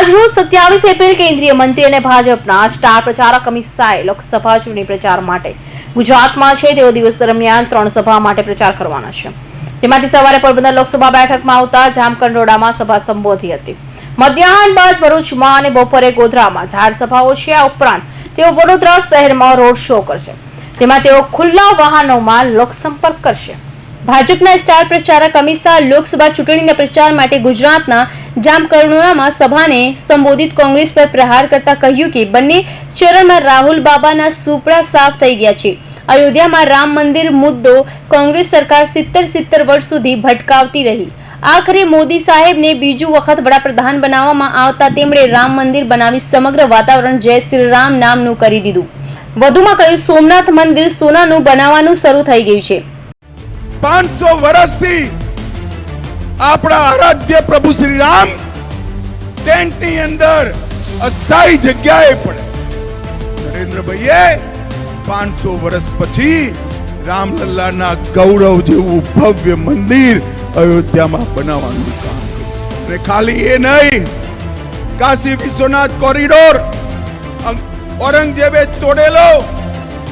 આજરોજ સત્યાવીસ એપ્રિલ કેન્દ્રીય મંત્રી અને ભાજપના સ્ટાર પ્રચારક અમિત શાહે લોકસભા ચૂંટણી પ્રચાર માટે ગુજરાતમાં છે. તેઓ દિવસ દરમિયાન ત્રણ સભા માટે પ્રચાર કરવાના છે. તેમાંથી સવારે પોરબંદર લોકસભા બેઠકમાં આવતા જામકંડોળામાં સભા સંબોધી હતી. મધ્યાહન બાદ ભરૂચમાં અને બપોરે ગોધરામાં જાહેર સભાઓ છે. આ ઉપરાંત તેઓ વડોદરા શહેરમાં રોડ શો કરશે. તેમાં તેઓ ખુલ્લા વાહનોમાં લોકસંપર્ક કરશે. ભાજપના સ્ટાર પ્રચારક અમિત શાહ લોકસભા ચૂંટણીના પ્રચાર માટે ગુજરાતના જામકરુણામાં સભાને સંબોધિત કોંગ્રેસ પર પ્રહાર કરતા કહ્યું કે બંને ચરણમાં રાહુલ બાબાના સુપડા સાફ થઈ ગયા છે. અયોધ્યામાં રામ મંદિર મુદ્દો કોંગ્રેસ સરકાર સિત્તેર સિત્તેર વર્ષ સુધી ભટકાવતી રહી. આખરે મોદી સાહેબને બીજું વખત વડાપ્રધાન બનાવવામાં આવતા તેમણે રામ મંદિર બનાવી સમગ્ર વાતાવરણ જય શ્રી રામ નામનું કરી દીધું. વધુમાં કહ્યું, સોમનાથ મંદિર સોનાનું બનાવવાનું શરૂ થઈ ગયું છે. પાંચસો વર્ષથી આપણા આરાધ્ય પ્રભુ શ્રી રામ ટેન્ટની અંદર અસ્થાયી જગ્યાએ પડે. નરેન્દ્રભાઈએ પાંચસો વર્ષ પછી રામલલ્લાના ગૌરવ જેવું ભવ્ય મંદિર અયોધ્યામાં બનાવવાનું કામ કર્યું. ખાલી એ નહીં, કાશી વિશ્વનાથ કોરિડોર ઔરંગઝેબે તોડેલો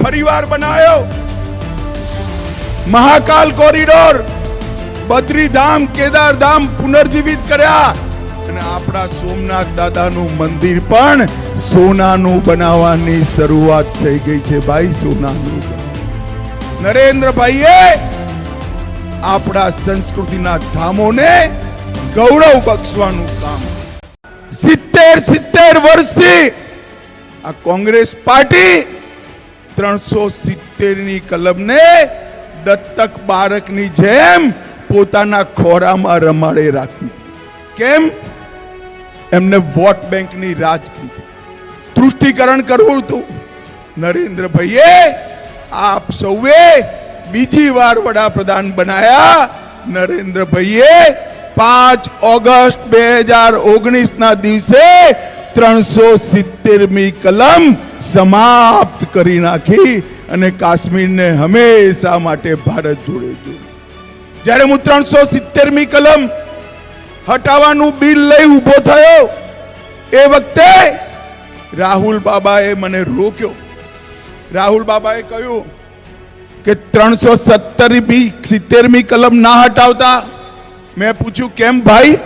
ફરીવાર બનાવ્યો મહાકાલ કોરિડોર, બદ્રીધામ, કેદારધામ પુનર્જીવિત કર્યા. અને આપણા સોમનાથ દાદાનું મંદિર પણ સોનાનું બનાવવાની શરૂઆત થઈ ગઈ છે ભાઈ સોનાનું. નરેન્દ્રભાઈએ આપણા સંસ્કૃતિના ધામોને ગૌરવ બક્ષવાનું કામ. સિત્તેર સિત્તેર વર્ષથી આ કોંગ્રેસ પાર્ટી ત્રણસો સિત્તેરની કલમને દત્તક બાળકની જેમ પોતાના ખોરામાં રમાડે રાખતી કેમ? એમને વોટ બેંકની રાજનીતિ. તૃષ્ટિકરણ કરવું હતું. નરેન્દ્રભાઈએ આપ સૌએ બીજી વાર વડાપ્રધાન બનાયા. નરેન્દ્રભાઈએ પાંચ ઓગસ્ટ બે હજાર ઓગણીસ ના દિવસે ત્રણસો સિત્તેરમી કલમ સમાપ્ત કરી નાખી. અને કાશ્મીરને હંમેશા માટે ભારત જોડે જોડ્યું જ્યારે હું ત્રણસો સિત્તેરમી કલમ હટાવવાનું બિલ લઈ ઊભો થયો, એ વખતે રાહુલ બાબાએ મને રોક્યો. રાહુલ બાબાએ કહ્યું કે ત્રણસો સત્તરમી સિત્તેરમી કલમ ના હટાવતા. મેં પૂછ્યું, કેમ ભાઈ?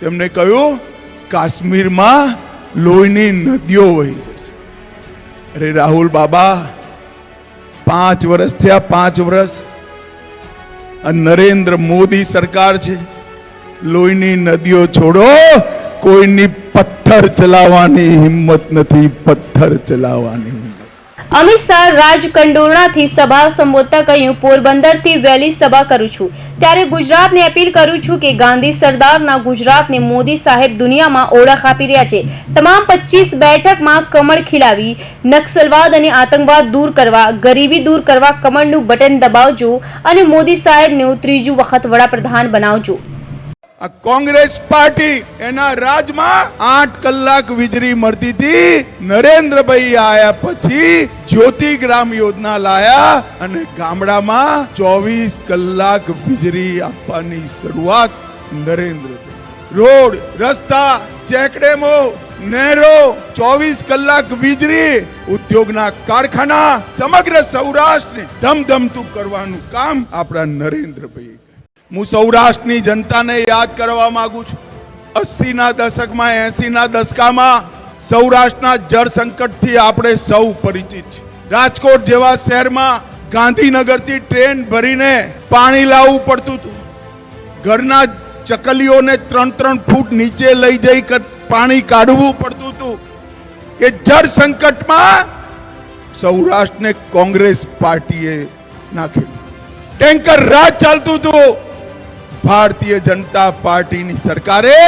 તેમને કહ્યું, કાશ્મીરમાં લોહીની નદીઓ વહી જશે. અરે રાહુલ બાબા પાંચ વર્ષ થયા, પાંચ વર્ષ નરેન્દ્ર મોદી સરકાર છે. લોહીની નદીઓ છોડો. કોઈની પથ્થર ચલાવવાની હિંમત નથી, પથ્થર ચલાવવાની. અમિત શાહ રાજકંડોરણાથી સભા સંબોધતા કહ્યું, પોરબંદરથી વહેલી સભા કરું છું. ત્યારે ગુજરાતને અપીલ કરું છું કે ગાંધી સરદારના ગુજરાતને મોદી સાહેબ દુનિયામાં ઓળખ આપી રહ્યા છે. તમામ પચીસ બેઠકમાં કમળ ખીલાવી, નક્સલવાદ અને આતંકવાદ દૂર કરવા, ગરીબી દૂર કરવા કમળનું બટન દબાવજો અને મોદી સાહેબનું ત્રીજું વખત વડાપ્રધાન બનાવજો. આ કોંગ્રેસ પાર્ટી એના રાજમાં આઠ કલાક વીજળી મળતી હતી. નરેન્દ્રભાઈ આયા પછી જ્યોતિગ્રામ યોજના લાયા અને ગામડામાં ચોવીસ કલાક વીજળી આપવાની શરૂઆત નરેન્દ્ર રોડ, રસ્તા, ચેકડેમો, નહેરો, ચોવીસ કલાક વીજળી, ઉદ્યોગના કારખાના, સમગ્ર સૌરાષ્ટ્રને ધમધમતું કરવાનું કામ આપણા નરેન્દ્રભાઈ હું સૌરાષ્ટ્રની જનતાને યાદ કરવા માંગુ છું. અસ્સીના દશકમાં, એસીના દશકામાં સૌરાષ્ટ્રના જળ સંકટથી આપણે સૌ પરિચિત છે રાજકોટ જેવા શહેરમાં ગાંધીનગરથી ટ્રેન ભરીને પાણી લાવવું પડતું હતું. ઘરના ચકલીઓને ત્રણ ત્રણ ફૂટ નીચે લઈ જઈ પાણી કાઢવું પડતું હતું. એ જળ સંકટમાં સૌરાષ્ટ્રને કોંગ્રેસ પાર્ટીએ નાખ્યું ટેન્કર રાજ ચાલતું હતું. ભારતીય જનતા પાર્ટીની સરકારે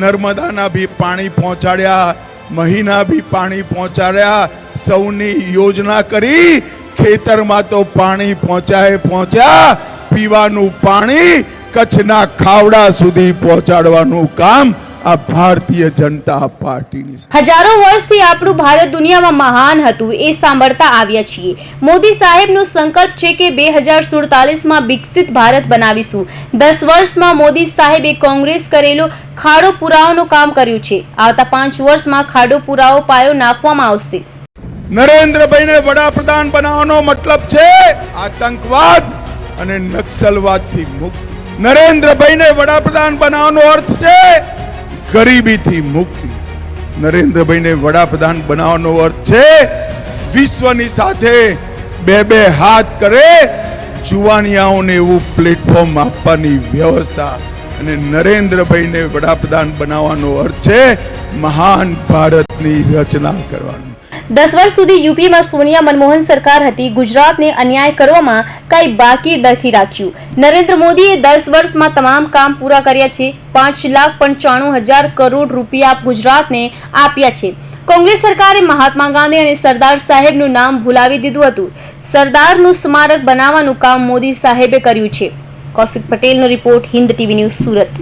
નર્મદાના બી પાણી પહોંચાડ્યા. મહીના બી પાણી પહોંચાડ્યા. સૌની યોજના કરી ખેતરમાં તો પાણી પહોંચાય પહોંચ્યા. પીવાનું પાણી કચ્છના ખાવડા સુધી પહોંચાડવાનું કામ આ ભારતીય જનતા પાર્ટીની હજારો વર્ષથી આપણું ભારત દુનિયામાં મહાન હતું એ સાંભળતા આવ્યા છીએ. મોદી સાહેબનો સંકલ્પ છે કે બે હજાર સુડતાલીસમાં વિકસિત ભારત બનાવીશું. દસ વર્ષમાં મોદી સાહેબે કોંગ્રેસ કરેલો ખાડો પુરાવાનું કામ કર્યું છે. આવતા પાંચ વર્ષમાં ખાડો પુરાવો પાયો નાખવામાં આવશે. નરેન્દ્રભાઈને વડાપ્રધાન બનાવવાનો મતલબ છે આતંકવાદ અને નક્સલવાદથી મુક્ત. નરેન્દ્રભાઈને વડાપ્રધાન બનાવવાનો અર્થ છે ગરીબીથી મુક્તિ. નરેન્દ્રભાઈને વડાપ્રધાન બનાવવાનો અર્થ છે, વિશ્વની સાથે બે બે હાથ કરે, જુવાનિયાઓને એવું પ્લેટફોર્મ આપવાની વ્યવસ્થા અને નરેન્દ્રભાઈને વડાપ્રધાન બનાવવાનો અર્થ છે, મહાન ભારતની રચના કરવાનું. દસ વર્ષ સુધી યુપીમાં સોનિયા મનમોહન સરકાર હતી. ગુજરાતને અન્યાય કરવામાં કંઈ બાકી નથી રાખ્યું. નરેન્દ્ર મોદીએ દસ વર્ષમાં તમામ કામ પૂરા કર્યા છે. પાંચ લાખ પંચાણું હજાર કરોડ રૂપિયા ગુજરાતને આપ્યા છે. કોંગ્રેસ સરકારે મહાત્મા ગાંધી અને સરદાર સાહેબનું નામ ભૂલાવી દીધું હતું. સરદારનું સ્મારક બનાવવાનું કામ મોદી સાહેબે કર્યું છે. કૌશિક પટેલનો report Hind TV news Surat.